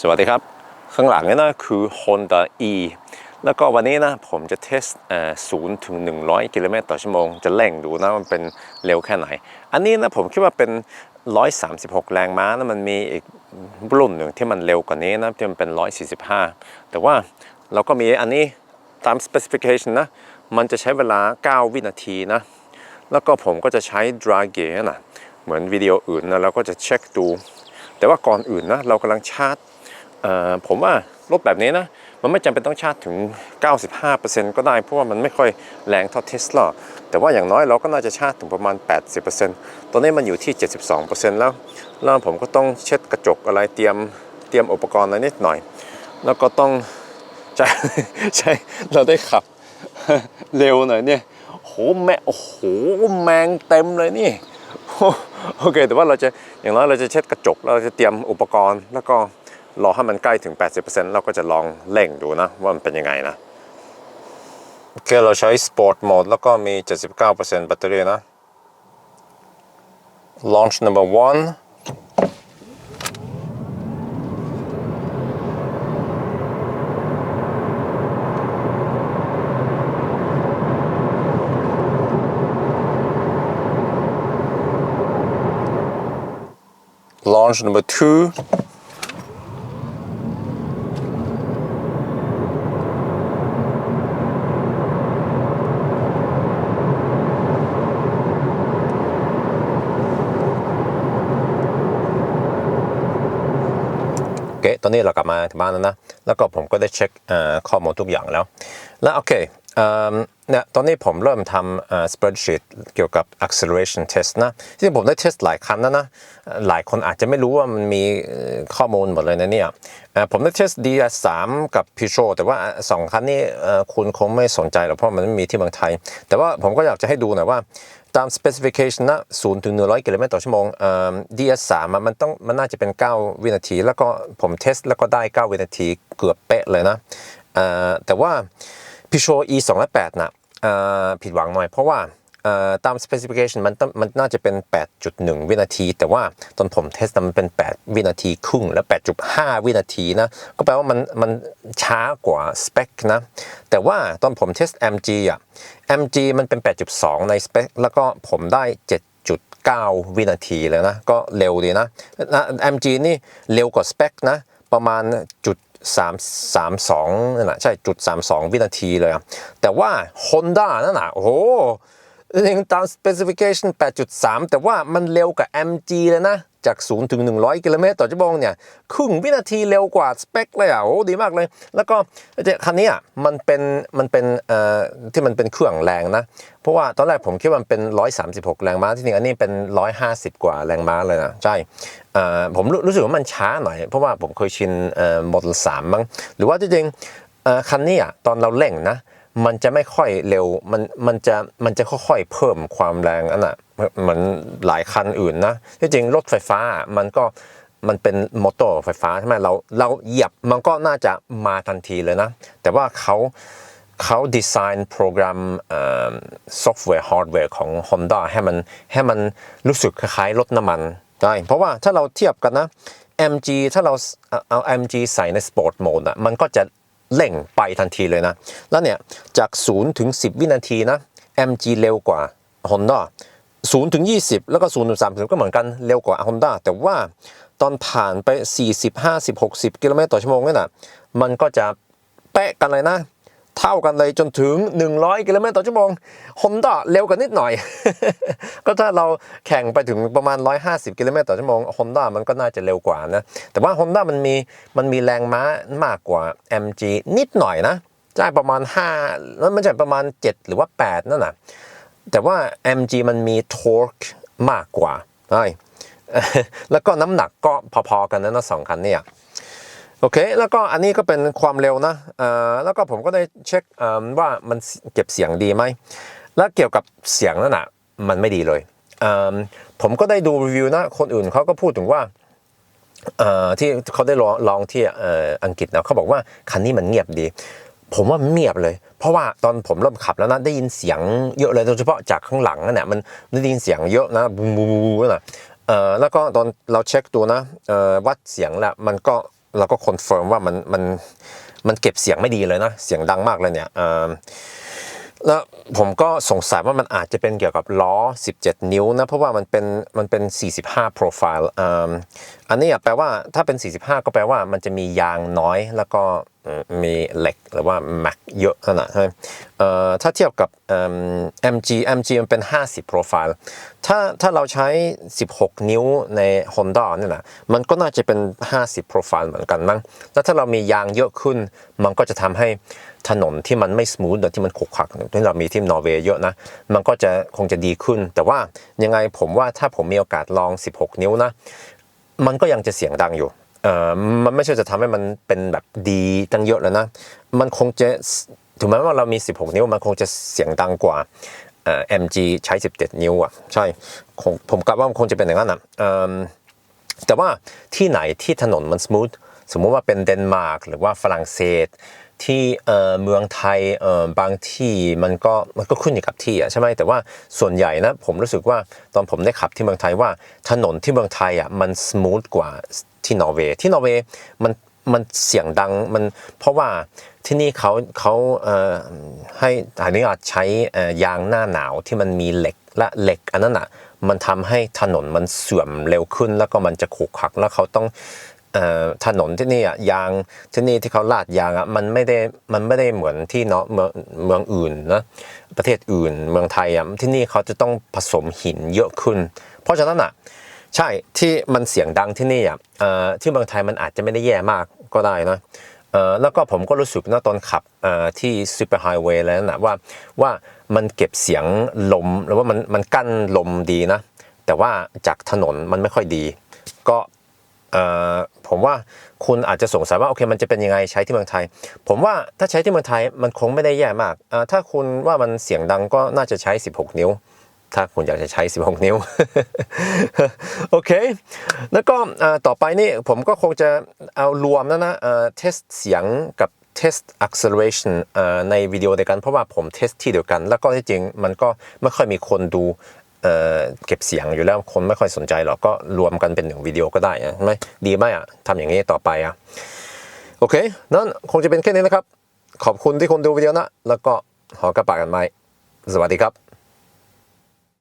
สวัสดีครับ ข้างหลังนี่นะคือ Honda E แล้วก็วันนี้นะผมจะเทสเอ่อ0ถึง100กิโลเมตรต่อชั่วโมง จะเร่งดูนะมันเป็นเร็วแค่ไหน อันนี้นะผมคิดว่าเป็น 136 แรงม้านะมันมีอีกรุ่นหนึ่งที่มันเร็วกว่านี้นะที่มันเป็น 145 แต่ว่าเราก็มีอันนี้ตาม specification นะ มันจะใช้เวลา 9 วินาทีนะ แล้วก็ผมก็จะใช้ dry gear นะเหมือนวิดีโออื่นนะเราก็จะเช็คดู แต่ว่าก่อนอื่นนะเรากำลังชาร์จ ผมว่ารถแบบนี้นะ มันไม่จำเป็นต้องชาร์จถึง 95%ก็ได้ เพราะว่ามันไม่ค่อยแรงเท่าเทสลาแต่ว่าอย่างน้อยเราก็น่าจะชาร์จถึงประมาณ 80%ตอนนี้มันอยู่ที่ 72%แล้ว แล้วผมก็ต้องเช็ดกระจกอะไรเตรียมเตรียมอุปกรณ์อะไรนิดหน่อย แล้วก็ต้องใช่ใช่เราได้ขับเร็วหน่อยเนี่ยโหแม่โอ้โหแมงเต็มเลยนี่โอเคแต่ว่าเราจะอย่างน้อยเราจะเช็ดกระจกเราจะเตรียมอุปกรณ์แล้วก็ รอให้มันใกล้ถึง 80%เราก็จะลองเร่งดูนะ ว่ามันเป็นยังไงนะ โอเค เราใช้ Sport Mode แล้วก็มี 79%แบตเตอรี่นะ Launch number one Launch number two. ตอนนี้เรากลับมาถึงบ้านแล้วนะ แล้วก็ผมก็ได้เช็คข้อมูลทุกอย่างแล้ว แล้วโอเคเนี่ยตอนนี้ผมเริ่มทำเอ่อ spreadsheet เกี่ยวกับ acceleration test นะที่ผมได้เทสหลายครั้งแล้วนะ หลายคนอาจจะไม่รู้ว่ามันมีข้อมูลหมดเลยนะเนี่ยผมได้เทส DS3 กับ Peugeot แต่ว่าอะสองคันนี้คุณคงไม่สนใจหรอกเพราะมันไม่มีที่เมืองไทย แต่ว่าผมก็อยากจะให้ดูหน่อยว่า ตาม specification นะ0ถึง100กิโลเมตรต่อชั่วโมง DS3 มันต้องมันน่าจะเป็น 9 วินาที แล้วก็ผมเทสแล้วก็ได้ 9 วินาทีเกือบเป๊ะเลยนะแต่ว่า Peugeot E 2 0 8 นะเอ่อผิดหวังหน่อยเพราะว่า ตาม specification มันต้องมันน่าจะเป็น 8.1 วินาที แต่ว่าตอนผมเทสนะมันเป็น 8 วินาทีครึ่งและ 8.5 วินาทีนะ ก็แปลว่ามันมันช้ากว่าสเปคนะ แต่ว่าตอนผมเทส MG อะ MG มันเป็น 8.2 ในสเปคแล้วก็ผมได้ 7.9 วินาทีเลยนะ ก็เร็วดีนะ MG นี่เร็วกว่าสเปคนะ ประมาณจุด3 32นั่นแหละใช่จุด 32 วินาทีเลย แต่ว่า Honda นั่นน่ะโอ้ โหยังตาม specification 8.3 แต่ว่ามันเร็วกับ MG เลยนะ จาก 0 ถึง 100 กิโลเมตรต่อชั่วโมงเนี่ยครึ่งวินาทีเร็วกว่าสเปคเลยอะโอ้ดีมากเลย แล้วก็คันนี้อะมันเป็นมันเป็นเอ่อที่มันเป็นเครื่องแรงนะ เพราะว่าตอนแรกผมคิดว่ามันเป็น 136 แรงม้าที่จริงอันนี้เป็น 150 กว่าแรงม้าเลยนะใช่เออผมรู้รู้สึกว่ามันช้าหน่อย เพราะว่าผมเคยชินเอ่อโมเดลสามมั้งหรือว่าจริงๆเอ่อคันนี้อะตอนเราเร่งนะ มันจะไม่ค่อยเร็ว มันมันจะมันจะค่อยๆเพิ่มความแรงอันน่ะเหมือนหลายคันอื่นนะที่จริงรถไฟฟ้ามันก็มันเป็นมอเตอร์ไฟฟ้าใช่ไหมเราเราเหยียบมันก็น่าจะมาทันทีเลยนะ แต่ว่าเขาเขาดีไซน์โปรแกรมซอฟต์แวร์ฮาร์ดแวร์ของ Honda ให้มันให้มันรู้สึกคล้ายๆรถน้ำมันได้เพราะว่าถ้าเราเทียบกันนะ MG ถ้าเราเอา MG ใส่ใน Sport Mode อะมันก็จะ เร่งไปทันทีเลยนะ แล้วเนี่ยจาก 0 ถึง 10 วินาทีนะ MG เร็วกว่า Honda 0ถึง 20 แล้วก็0ถึง30 ก็เหมือนกันเร็วกว่า Honda แต่ว่าตอนผ่านไป 40 50 60 กิโลเมตรต่อชั่วโมงนี่นะมันก็จะแปะกันเลยนะ เท่ากันเลยจนถึง 100 กิโลเมตรต่อชั่วโมง Honda เร็วกว่านิดหน่อย ก็ถ้าเราแข่งไปถึงประมาณ 150 กิโลเมตรต่อชั่วโมง Honda มันก็น่าจะเร็วกว่านะ แต่ว่า Honda มันมีมันมีแรงม้ามากกว่า MG นิดหน่อยนะใช่ประมาณ5แล้วมันจะประมาณ 7 หรือว่า 8 นั่นนะแต่ว่า MG มันมี torque มากกว่าใช่แล้วก็น้ำหนักก็พอๆกันนะนะสองคันเนี่ย โอเค แล้วก็อันนี้ก็เป็นความเร็วนะเอ่อแล้วก็ผมก็ได้เช็คเอ่อว่ามันเก็บเสียงดีไหม แล้วเกี่ยวกับเสียงนั่นน่ะมันไม่ดีเลยเอ่อผมก็ได้ดูรีวิวนะ คนอื่นเขาก็พูดถึงว่าเอ่อที่เขาได้ลองลองที่เอ่ออังกฤษนะเขาบอกว่าคันนี้มันเงียบดี ผมว่ามันเงียบเลย เพราะว่าตอนผมเริ่มขับแล้วนะได้ยินเสียงเยอะเลยโดยเฉพาะจากข้างหลังนั่นแหละมันได้ยินเสียงเยอะนะบูมบูมบูมนะเอ่อแล้วก็ตอนเราเช็คดูนะเอ่อวัดเสียงแล้วมันก็ เราก็คอนเฟิร์มว่ามันมันมันเก็บเสียงไม่ดีเลยนะ เสียงดังมากเลยเนี่ยแล้วผมก็สงสัยว่ามันอาจจะเป็นเกี่ยวกับล้อ 17 นิ้วนะ เพราะว่ามันเป็นมันเป็น 45 profile อันนี้แปลว่าถ้าเป็น 45 ก็แปลว่ามันจะมียางน้อยแล้วก็ มีเหล็กหรือว่าแม็กเยอะขนาดใช่ไหมเอ่อถ้าเทียบกับ MG MG มันเป็น 50 profile ถ้าถ้าเราใช้ 16 นิ้วใน Honda เนี่ยนะมันก็น่าจะเป็น 50 profile เหมือนกันมั้ง แล้วถ้าเรามียางเยอะขึ้น มันก็จะทำให้ถนนที่มันไม่สมูทหรือที่มันขรุขระที่เรามีที่นอร์เวย์เยอะนะ มันก็จะคงจะดีขึ้น แต่ว่ายังไงผมว่าถ้าผมมีโอกาสลอง 16 นิ้วนะ มันก็ยังจะเสียงดังอยู่ เออมันไม่ใช่จะทำให้มันเป็นแบบดีตั้งเยอะแล้วนะ มันคงจะถึงแม้ว่าเรามี 16 นิ้วมันคงจะเสียงดังกว่าเอ่อ MG ใช้ 17 นิ้วอะใช่คงผมกลับว่ามันคงจะเป็นอย่างนั้นอะแต่ว่าที่ไหนที่ถนนมันส o t h สมมุติว่าเป็นเดนมาร์กหรือว่าฝรั่งเศส ที่เมืองไทยบางที่มันก็มันก็ขึ้นอยู่กับที่อะใช่ไหมแต่ว่าส่วนใหญ่นะผมรู้สึกว่าตอนผมได้ขับที่เมืองไทยว่าถนนที่เมืองไทยอะมันส o t h กว่าที่นอร์เวย์ที่นอร์เวย์มันมันเสียงดังมันเพราะว่าที่นี่เขาเขาให้อนุญาตใช้ยางหน้าหนาวที่มันมีเหล็กและเหล็กอันนั้นอะมันทำให้ถนนมันเสื่อมเร็วขึ้นแล้วก็มันจะขรุขระแล้วเขาต้อง ถนนที่นี่อะยางที่นี่ที่เขาลาดยางอะมันไม่ได้มันไม่ได้เหมือนที่เนาะเมืองเมืองอื่นนะประเทศอื่นเมืองไทยอะที่นี่เขาจะต้องผสมหินเยอะขึ้น เพราะฉะนั้นอะใช่ที่มันเสียงดังที่นี่อะที่เมืองไทยมันอาจจะไม่ได้แย่มากก็ได้นะแล้วก็ผมก็รู้สึกนะตอนขับที่ซูเปอร์ไฮเวย์แล้วนะว่าว่ามันเก็บเสียงลมหรือว่ามันมันกั้นลมดีนะ แต่ว่าจากถนนมันไม่ค่อยดี ก็เผมว่าคุณอาจจะสงสัยว่าโอเคมันจะเป็นยังไงใช้ที่เมืองไทย ผมว่าถ้าใช้ที่เมืองไทยมันคงไม่ได้แย่มากถ้าคุณว่ามันเสียงดังก็น่าจะใช้ 16 นิ้ว ถ้าคุณอยากจะใช้ 16 นิ้วโอเค แล้วก็ต่อไปนี่ผมก็คงจะเอารวมนะนะเทสเสียงกับ test acceleration ในวิดีโอเดียวกันเพราะว่าผมเทสที่เดียวกัน แล้วก็ที่จริงมันก็ไม่ค่อยมีคนดู เก็บเสียงอยู่แล้วคนไม่ค่อยสนใจหรอกก็รวมกันเป็นหนึ่งวิดีโอก็ได้นะไม่ดีไหมอะทำอย่างนี้ต่อไปอะโอเค นั่นคงจะเป็นแค่นี้นะครับ ขอบคุณที่คุณดูวิดีโอนะ แล้วก็หอกระปากกันไหมสวัสดีครับ